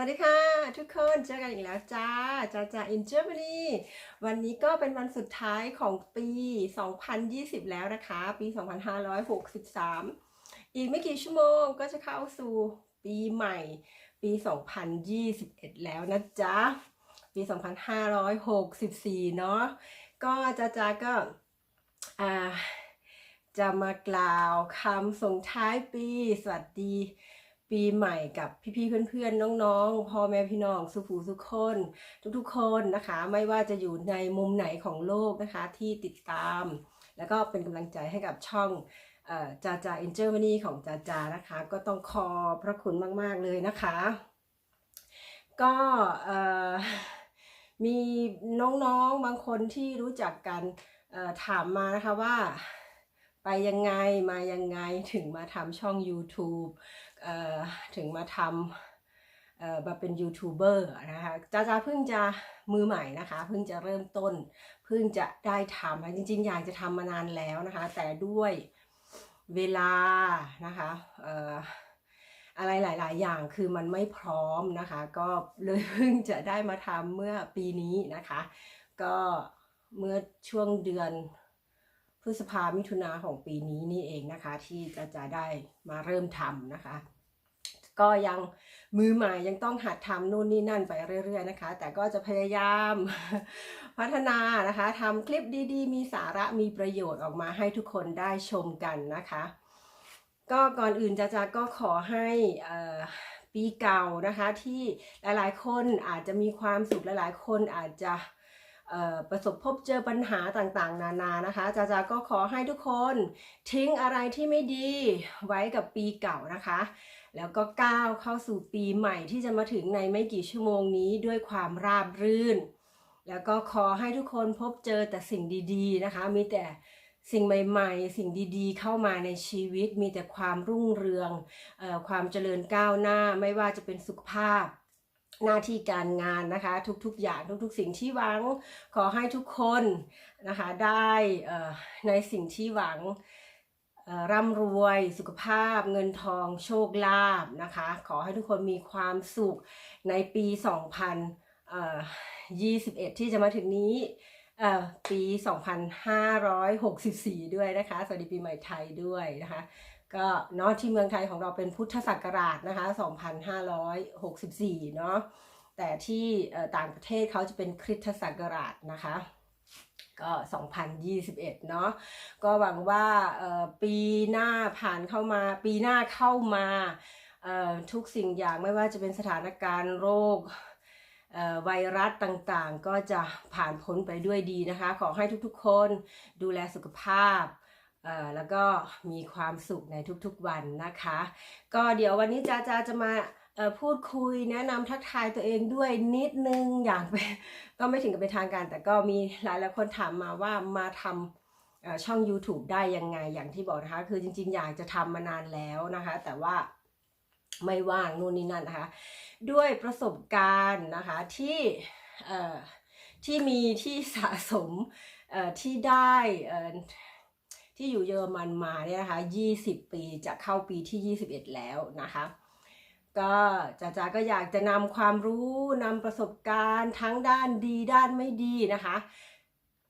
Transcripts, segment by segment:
วัสดีค่ะ ทุกคนเจอกันอีกแล้วจ้าจ้าจ้า in Germany วันนี้ก็เป็นวันสุดท้ายของปี 2020 แล้วนะคะ ปี 2563 อีกไม่กี่ชั่วโมงก็จะเข้าสู่ปีใหม่ ปี 2021 แล้วนะจ๊ะ ปี 2564 เนาะก็จ้าจ้าก็อ่าจะมากล่าวคำส่งท้ายปีสวัสดี ปีใหม่กับพี่ๆเพื่อนๆน้องๆพ่อแม่พี่น้องสุภูสุกคน ทุกๆคนนะคะ ไม่ว่าจะอยู่ในมุมไหนของโลกนะคะที่ติดตาม แล้วก็เป็นกำลังใจให้กับช่องเอ่อจาจาอินเจอร์มานีของจาจานะคะ ก็ต้องขอบพระคุณมากๆเลยนะคะ ก็มีน้องๆบางคนที่รู้จักกันถามมานะคะว่า ไปยังไงมายังไงถึงมาทำช่อง YouTube เอ่อถึงมาทำเอ่อมาเป็นยูทูบเบอร์นะคะจ้าจ้าเพิ่งจะมือใหม่นะคะ เพิ่งจะเริ่มต้น เพิ่งจะได้ทำจริงๆ อยากจะทำมานานแล้วนะคะ แต่ด้วยเวลานะคะเอ่ออะไรหลาย ๆ อย่างคือมันไม่พร้อมนะคะ ก็เลยเพิ่งจะได้มาทำเมื่อปีนี้นะคะ ก็เมื่อช่วงเดือน ฤษภามิถุนาของปีนี้นี่เองนะคะ ที่จะจะได้มาเริ่มทำนะคะ ก็ยังมือใหม่ยังต้องหัดทำนู่นนี่นั่นไปเรื่อย ๆนะคะ แต่ก็จะพยายามพัฒนานะคะทำคลิปดีๆ มีสาระมีประโยชน์ออกมาให้ทุกคนได้ชมกันนะคะ ก็ก่อนอื่นจะจะก็ขอให้ปีเก่านะคะที่หลายๆคนอาจจะมีความสุขหลายๆ คนอาจจะ ประสบพบเจอปัญหาต่างๆ นานานะคะจาจาก็ขอให้ทุกคนทิ้งอะไรที่ไม่ดีไว้กับปีเก่านะคะ แล้วก็ก้าวเข้าสู่ปีใหม่ที่จะมาถึงในไม่กี่ชั่วโมงนี้ด้วยความราบรื่น แล้วก็ขอให้ทุกคนพบเจอแต่สิ่งดีๆนะคะ มีแต่สิ่งใหม่ๆ สิ่งดีๆ เข้ามาในชีวิต มีแต่ความรุ่งเรืองอความเจริญก้าวหน้าไม่ว่าจะเป็นสุขภาพ หน้าที่การงานนะคะ ทุกๆอย่างทุกๆ สิ่งที่หวัง ขอให้ทุกคนนะคะได้ในสิ่งที่หวังร่ำรวยสุขภาพ เงินทองโชคลาภนะคะ ขอให้ทุกคนมีความสุขในปี 2021 ที่จะมาถึงนี้เอ่อปี 2564 ด้วยนะคะ สวัสดีปีใหม่ไทยด้วยนะคะ ก็เนาะที่เมืองไทยของเราเป็นพุทธศักราชนะคะ 2564 เนาะแต่ที่ต่างประเทศเขาจะเป็นคริสตศักราชนะคะ ก็ 2021 เนาะก็หวังว่าปีหน้าผ่านเข้ามาปีหน้าเข้ามาทุกสิ่งอย่างไม่ว่าจะเป็นสถานการณ์โรคไวรัสต่างๆ ก็จะผ่านพ้นไปด้วยดีนะคะ ขอให้ทุกๆคนดูแลสุขภาพ แล้วก็มีความสุขในทุกๆวันนะคะ ก็เดี๋ยววันนี้จาจาจะมาพูดคุยแนะนำทักทายตัวเองด้วยนิดนึงอย่างเป็นก็ไม่ถึงกับเป็นทางการ แต่ก็มีหลายหลายคนถามมาว่ามาทำช่อง YouTube ได้ยังไงอย่างที่บอกนะคะ คือจริงๆ อยากจะทำมานานแล้วนะคะ แต่ว่าไม่ว่างนู่นนี่นั่นนะคะ ด้วยประสบการณ์นะคะที่ที่มีที่สะสมที่ได้ ที่อยู่เยอรมันมาเนี่ยนะคะ20 ปีจะเข้าปีที่ 21 แล้วนะคะ ก็จาจาก็อยากจะนำความรู้นำประสบการณ์ทั้งด้านดีด้านไม่ดีนะคะ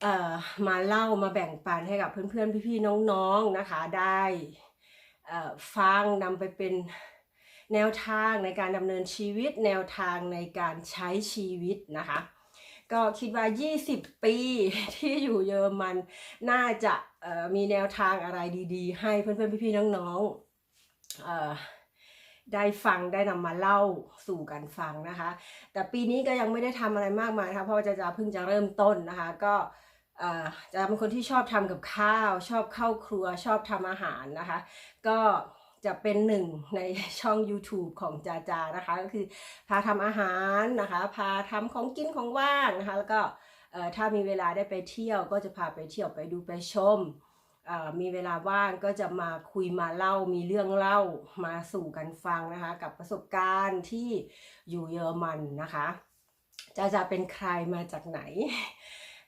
เอ่อมาเล่ามาแบ่งปันให้กับเพื่อนๆ พี่ๆ น้องๆ นะคะ ได้เอ่อฟังนำไปเป็นแนวทางในการดำเนินชีวิต แนวทางในการใช้ชีวิตนะคะ ก็คิดว่า 20 ปีที่อยู่เยอรมัน น่าจะมีแนวทางอะไรดีๆ ให้เพื่อนๆ พี่ๆ น้องๆได้ฟังได้นำมาเล่าสู่กันฟังนะคะ แต่ปีนี้ก็ยังไม่ได้ทำอะไรมากมายนะคะเพราะว่าจะจะเพิ่งจะเริ่มต้นนะคะ ก็จะเป็นคนที่ชอบทำกับข้าว ชอบเข้าครัวชอบทำอาหารนะคะ ก็ จะเป็นหนึ่งในช่อง YouTube ของจาจานะคะ ก็คือพาทำอาหารนะคะ พาทำของกินของว่างนะคะ แล้วก็ถ้ามีเวลาได้ไปเที่ยวก็จะพาไปเที่ยวไปดูไปชม มีเวลาว่างก็จะมาคุยมาเล่ามีเรื่องเล่ามาสู่กันฟังนะคะ กับประสบการณ์ที่อยู่เยอรมันนะคะจาจาเป็นใครมาจากไหน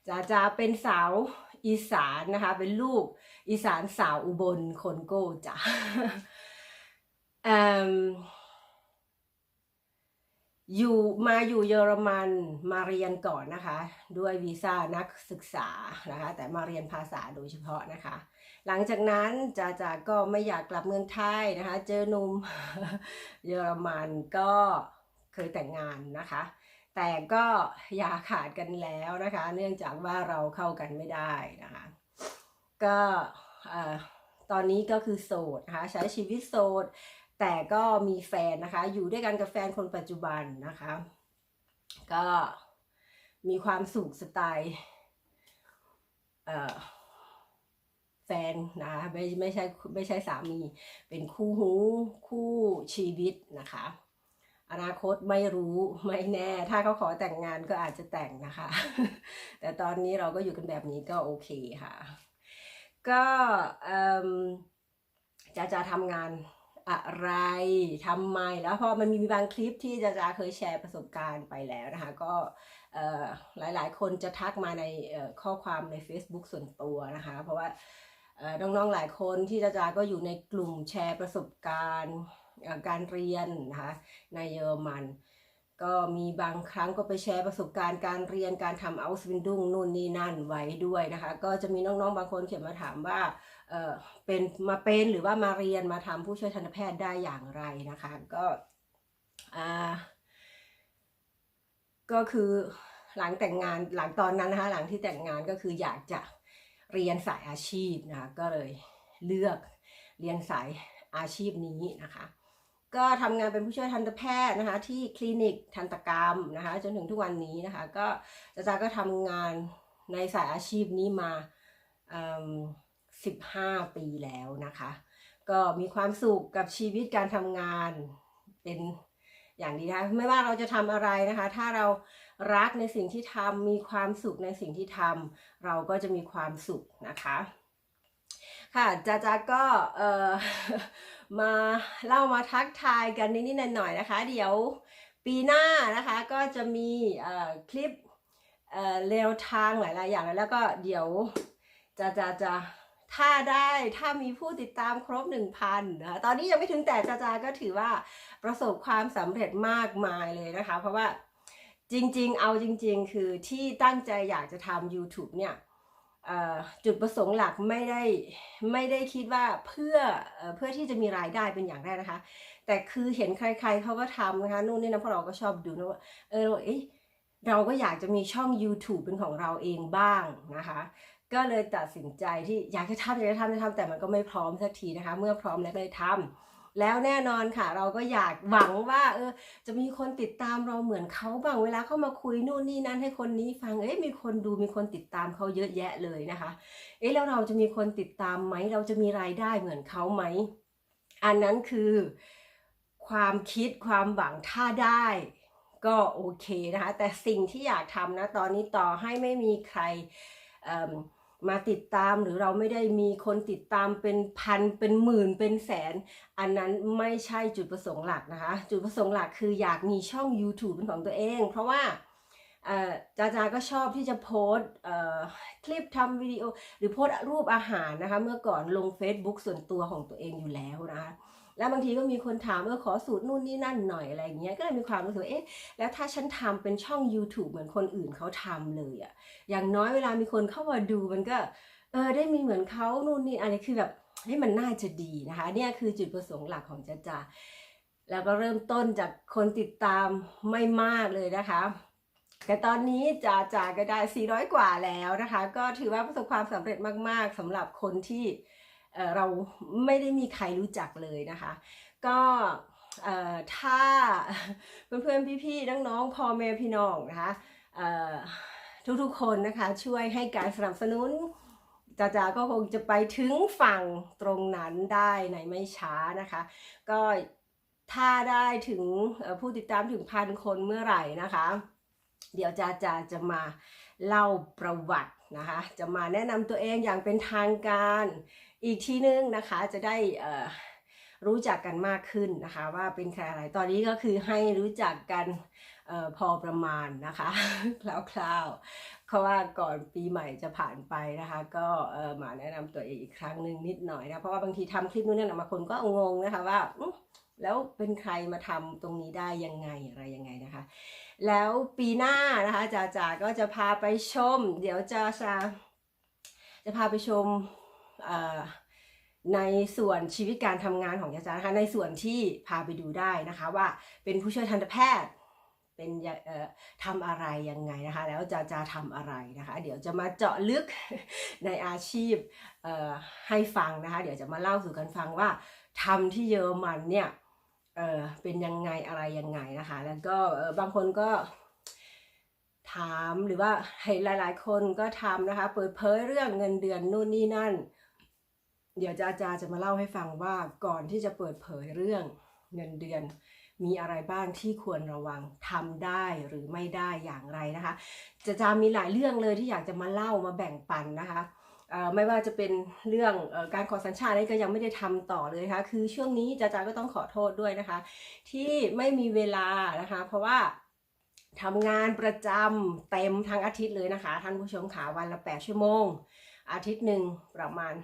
จาจาเป็นสาวอีสานนะคะ เป็นลูกอีสานสาวอุบลคนโก้จ้ะ อิ่มอยู่มาอยู่เยอรมันมาเรียนก่อนนะคะ ด้วยวีซ่านักศึกษานะคะ แต่มาเรียนภาษาโดยเฉพาะนะคะ หลังจากนั้นจาจาก็ไม่อยากกลับเมืองไทยนะคะ เจอหนุ่มเยอรมันก็เคยแต่งงานนะคะ แต่ก็อย่าขาดกันแล้วนะคะ เนื่องจากว่าเราเข้ากันไม่ได้นะคะ ก็ตอนนี้ก็คือโสดนะคะใช้ชีวิตโสด แต่ก็มีแฟนนะคะ อยู่ด้วยกันกับแฟนคนปัจจุบันนะคะ ก็มีความสุขสไตล์แฟนนะคะไม่ไม่ใช่ไม่ใช่สามี เป็นคู่หูคู่ชีวิตนะคะ อนาคตไม่รู้ไม่แน่ ถ้าเขาขอแต่งงานก็อาจจะแต่งนะคะ แต่ตอนนี้เราก็อยู่กันแบบนี้ก็โอเคค่ะ ก็จะจะทำงาน อะไรทำไมแล้วพอมันมีบางคลิปที่จะจาเคยแชร์ประสบการณ์ไปแล้วนะคะ ก็หลายหลายๆ คนจะทักมาในข้อความใน Facebook ส่วนตัวนะคะ เพราะว่าน้องๆหลายคนที่จะจาก็อยู่ในกลุ่มแชร์ประสบการณ์การเรียนนะคะในเยอรมัน ก็มีบางครั้งก็ไปแชร์ประสบการณ์การเรียนการทำเอาสวินดุงนู่นนี่นั่นไว้ด้วยนะคะ ก็จะมีน้องๆบางคนเขียนมาถามว่าเออเป็นมาเป็นหรือว่ามาเรียนมาทำผู้ช่วยทันตแพทย์ได้อย่างไรนะคะ ก็อ่าก็คือหลังแต่งงานหลังตอนนั้นนะคะหลังที่แต่งงานก็คืออยากจะเรียนสายอาชีพนะคะก็เลยเลือกเรียนสายอาชีพนี้นะคะ ก็ทำงานเป็นผู้ช่วยทันตแพทย์นะคะ ที่คลินิกทันตกรรมนะคะ จนถึงทุกวันนี้นะคะ ก็จะจาก็ทำงานในสายอาชีพนี้มาสิบห้าปีแล้วนะคะ ก็มีความสุขกับชีวิตการทำงานเป็นอย่างดีนะคะไม่ว่าเราจะทำอะไรนะคะ ถ้าเรารักในสิ่งที่ทำมีความสุขในสิ่งที่ทำเราก็จะมีความสุขนะคะ ค่ะจ้าจ้าก็เออมาเล่ามาทักทายกันนิดๆหน่อยๆนะคะ เดี๋ยวปีหน้านะคะก็จะมีคลิปเอ่อแนวทางหลายๆอย่างแล้วก็เดี๋ยวจะจะจะถ้าได้ถ้ามีผู้ติดตามครบ 1,000นะคะตอนนี้ยังไม่ถึงแต่จ้าจ้าก็ถือว่าประสบความสำเร็จมากมายเลยนะคะ เพราะว่าจริงๆ เอาจริง ๆ คือที่ตั้งใจอยากจะทำ YouTube เนี่ย จุดประสงค์หลักไม่ได้ไม่ได้คิดว่าเพื่อเอเพื่อที่จะมีรายได้เป็นอย่างแรกนะคะ แต่คือเห็นใคร ๆเขาก็ทำนะคะนู่นนี่นะเพราะเราก็ชอบดูนะว่าเออเราเอ๊ะเราก็อยากจะมีช่อง YouTube เป็นของเราเองบ้างนะคะ ก็เลยตัดสินใจที่อยากจะทำอยากจะทำจะทำแต่มันก็ไม่พร้อมสักทีนะคะ เมื่อพร้อมแล้วก็เลยทำ แล้วแน่นอนค่ะ เราก็อยากหวังว่าเออจะมีคนติดตามเราเหมือนเขาบ้างเวลาเข้ามาคุยนู่นนี่นั่นให้คนนี้ฟังเอ๊ะมีคนดูมีคนติดตามเขาเยอะแยะเลยนะคะเอ๊ะแล้วเราจะมีคนติดตามไหมเราจะมีรายได้เหมือนเขาไหมอันนั้นคือความคิดความหวังถ้าได้ก็โอเคนะคะแต่สิ่งที่อยากทำนะตอนนี้ต่อให้ไม่มีใครเอิ่ มาติดตามหรือเราไม่ได้มีคนติดตามเป็นพันเป็นหมื่นเป็นแสน อันนั้นไม่ใช่จุดประสงค์หลักนะคะ จุดประสงค์หลักคืออยากมีช่อง YouTube เป็นของตัวเอง เพราะว่าจาจาก็ชอบที่จะโพสคลิปทำวิดีโอ หรือโพสรูปอาหารนะคะ เมื่อก่อนลง Facebook ส่วนตัวของตัวเองอยู่แล้วนะคะ แล้วบางทีก็มีคนถามเออขอสูตรนู่นนี่นั่นหน่อยอะไรอย่างเงี้ยก็เลยมีความรู้สึกว่าเอ๊ะแล้วถ้าฉันทำเป็นช่อง YouTube เหมือนคนอื่นเขาทำเลยอะอย่างน้อยเวลามีคนเข้ามาดูมันก็เออได้มีเหมือนเขานู่นนี่อะไรคือแบบเฮ้ยมันน่าจะดีนะคะเนี่ยคือจุดประสงค์หลักของจ้าจาแล้วก็เริ่มต้นจากคนติดตามไม่มากเลยนะคะ แต่ตอนนี้จ่าจ่าก็ได้ 400 กว่าแล้วนะคะ ก็ถือว่าประสบความสำเร็จมาก ๆสำหรับคนที่ เราไม่ได้มีใครรู้จักเลยนะคะ ก็ถ้าเพื่อนๆ พี่ๆ น้องๆพ่อแม่พี่น้องนะคะทุกๆคนนะคะช่วยให้การสนับสนุนจ่าจาก็คงจะไปถึงฝั่งตรงนั้นได้ในไม่ช้านะคะ ก็ถ้าได้ถึงผู้ติดตามถึงพันคนเมื่อไหร่นะคะ เดี๋ยวจะจะจะมาเล่าประวัตินะคะ จะมาแนะนำตัวเองอย่างเป็นทางการ อีกทีนึงนะคะจะได้รู้จักกันมากขึ้นนะคะว่าเป็นใครอะไรตอนนี้ก็คือให้รู้จักกันออพอประมาณนะคะคร่าวๆเพราะว่าก่อนปีใหม่จะผ่านไปนะคะ ก็มาแนะนำตัวเองอีกครั้งหนึ่งนิดหน่อยนะเพราะว่าบางทีทำคลิปนู้นนี่นบาคนก็งงนะคะว่าแล้วเป็นใครมาทำตรงนี้ได้ยังไงอะไรยังไงนะคะ แล้วปีหน้านะคะจ่าจ่าก็จะพาไปชม เดี๋ยวจะจะจะพาไปชม ในส่วนชีวิตการทำงานของจ่าจ่านะคะในส่วนที่พาไปดูได้นะคะว่าเป็นผู้ช่วยทันตแพทย์เป็นยาเอ่อทำอะไรยังไงนะคะ แล้วจะจะทำอะไรนะคะ เดี๋ยวจะมาเจาะลึกในอาชีพให้ฟังนะคะ เดี๋ยวจะมาเล่าสู่กันฟังว่าทำที่เยอรมันเนี่ยเเป็นยังไงอะไรยังไงนะคะ แล้วก็บางคนก็ถามหรือว่าให้หลายๆ คนก็ทำนะคะ เปิดเผยเรื่องเงินเดือนนู่นนี่นั่น เดี๋ยวจะอาจารย์จะมาเล่าให้ฟังว่าก่อนที่จะเปิดเผยเรื่องเงินเดือน มีอะไรบ้างที่ควรระวังทำได้หรือไม่ได้อย่างไรนะคะจะจะมีหลายเรื่องเลยที่อยากจะมาเล่ามาแบ่งปันนะคะไม่ว่าจะเป็นเรื่องอการขอสัญชาตินี่ก็ยังไม่ได้ทำต่อเลยนะคะคือช่วงนี้จาจาก็ต้องขอโทษด้วยนะคะ ที่ไม่มีเวลานะคะ เพราะว่าทำงานประจำเต็มทั้งอาทิตย์เลยนะคะ ท่านผู้ชมขาวันละ 8 ชั่วโมง อาทิตย์หนึ่งประมาณ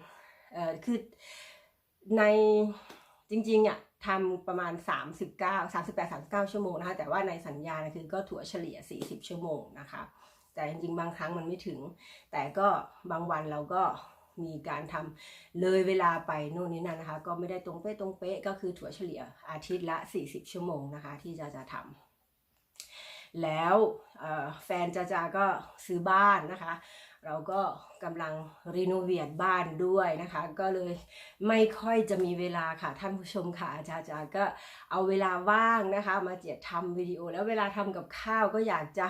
เออคือในจริงๆอะทำประมาณ 39 38 39 ชั่วโมงนะคะ แต่ว่าในสัญญานะคือก็ถั่วเฉลี่ย 40 ชั่วโมงนะคะ แต่จริงๆ บางครั้งมันไม่ถึง แต่ก็บางวันเราก็มีการทำเลยเวลาไปโน่นนี่นั่นนะคะ ก็ไม่ได้ตรงเป๊ะตรงเป๊ะก็คือถั่วเฉลี่ยอาทิตย์ละ 40 ชั่วโมงนะคะ ที่จะจะทำแล้วแฟนจาจาก็ซื้อบ้านนะคะ เราก็กำลังรีโนเวทบ้านด้วยนะคะ ก็เลยไม่ค่อยจะมีเวลาค่ะท่านผู้ชมค่ะจาจาก็เอาเวลาว่างนะคะ มาเจียดทำวิดีโอ แล้วเวลาทำกับข้าวก็อยากจะ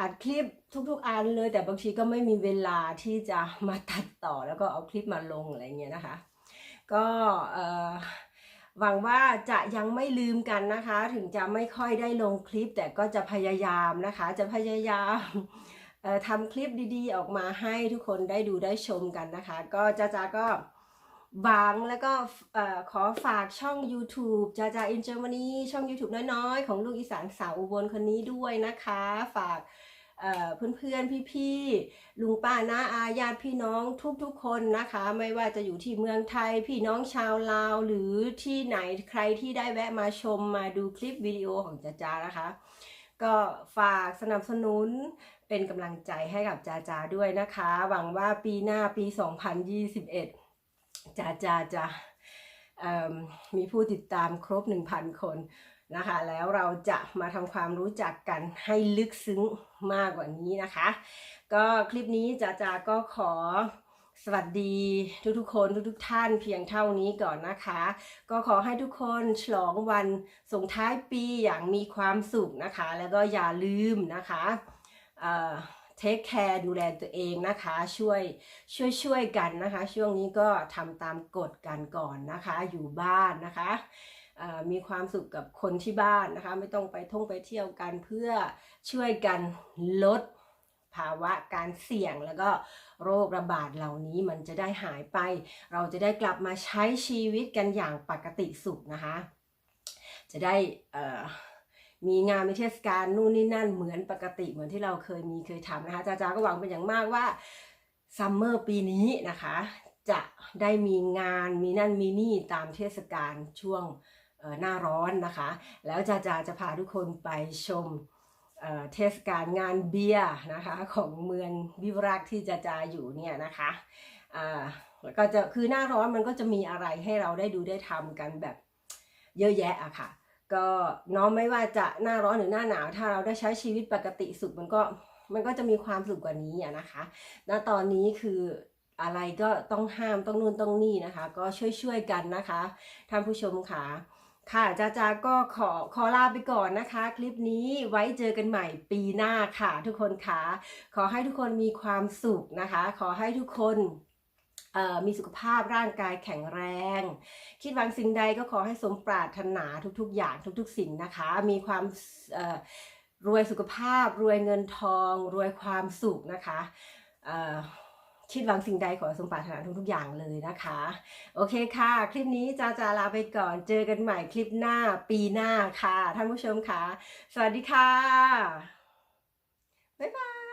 อัดคลิปทุกๆอันเลย แต่บางทีก็ไม่มีเวลาที่จะมาตัดต่อแล้วก็เอาคลิปมาลงอะไรเงี้ยนะคะ ก็หวังว่าจะยังไม่ลืมกันนะคะ ถึงจะไม่ค่อยได้ลงคลิป แต่ก็จะพยายามนะคะ จะพยายาม ทำคลิปดีๆ ออกมาให้ทุกคนได้ดูได้ชมกันนะคะ ก็จ้าจ้าก็บางแล้วก็ขอฝากช่อง YouTube จาจาอินเจอร์มนีช่อง YouTube น้อยๆ ของลูกอีสานสาวอุบลคนนี้ด้วยนะคะ ฝากเอ่อเพื่อนๆ พี่ๆ ลุงป้าน้าอาญาติพี่น้องทุกๆ คนนะคะ ไม่ว่าจะอยู่ที่เมืองไทย พี่น้องชาวลาว หรือที่ไหนใครที่ได้แวะมาชมมาดูคลิปวิดีโอของจาจานะคะ ก็ฝากสนับสนุน เป็นกำลังใจให้กับจาจาด้วยนะคะ หวังว่าปีหน้าปี 2021จะจะจะเอิ่มมีผู้ติดตามครบ 1,000 คนนะคะ แล้วเราจะมาทำความรู้จักกันให้ลึกซึ้งมากกว่านี้นะคะ ก็คลิปนี้จะจาก็ขอสวัสดีทุกๆ คนทุกๆท่านเพียงเท่านี้ก่อนนะคะ ก็ขอให้ทุกคนฉลองวันส่งท้ายปีอย่างมีความสุขนะคะ แล้วก็อย่าลืมนะคะ เทคแคร์ดูแลตัวเองนะคะ ช่วยช่วยช่วยกันนะคะ ช่วงนี้ก็ทำตามกฎกันก่อนนะคะ อยู่บ้านนะคะมีความสุขกับคนที่บ้านนะคะ ไม่ต้องไปท่องไปเที่ยวกันเพื่อช่วยกันลดภาวะการเสี่ยงแล้วก็โรคระบาดเหล่านี้มันจะได้หายไป เราจะได้กลับมาใช้ชีวิตกันอย่างปกติสุขนะคะ จะได้อ่อ มีงานมีเทศกาลนู่นนี่นั่นเหมือนปกติเหมือนที่เราเคยมีเคยทำนะคะจ้าจ้าก็หวังเป็นอย่างมากว่าซัมเมอร์ปีนี้นะคะ จะได้มีงานมีนั่นมีนี่ตามเทศกาลช่วงหน้าร้อนนะคะ แล้วจ้าจ้าจะพาทุกคนไปชมเเทศกาลงานเบียร์นะคะ ของเมืองวิวรักที่จ้าจ้าอยู่เนี่ยนะคะอ่าก็จะคือหน้าร้อนมันก็จะมีอะไรให้เราได้ดูได้ทำกันแบบเยอะแยะอะค่ะ ก็น้องไม่ว่าจะหน้าร้อนหรือหน้าหนาว ถ้าเราได้ใช้ชีวิตปกติสุขมันก็มันก็จะมีความสุขกว่านี้อะนะคะ ณ ตอนนี้คืออะไรก็ต้องห้ามต้องนู่นต้องนี่นะคะ ก็ช่วยๆกันนะคะท่านผู้ชมค่ะค่ะจ้าจาก็ขอขอลาไปก่อนนะคะ คลิปนี้ไว้เจอกันใหม่ปีหน้าค่ะ ทุกคนค่ะ ขอให้ทุกคนมีความสุขนะคะ ขอให้ทุกคน มีสุขภาพร่างกายแข็งแรง คิดหวังสิ่งใดก็ขอให้สมปรารถนาทุกๆ อย่างทุกๆ สิ่งนะคะ มีความรวยสุขภาพ รวยเงินทอง รวยความสุขนะคะคิดหวังสิ่งใดขอสมปรารถนาทุกๆอย่างเลยนะคะ โอเคค่ะ คลิปนี้จาจาลาไปก่อนเจอกันใหม่คลิปหน้าปีหน้าค่ะ ท่านผู้ชมค่ะ สวัสดีค่ะ บ๊ายบาย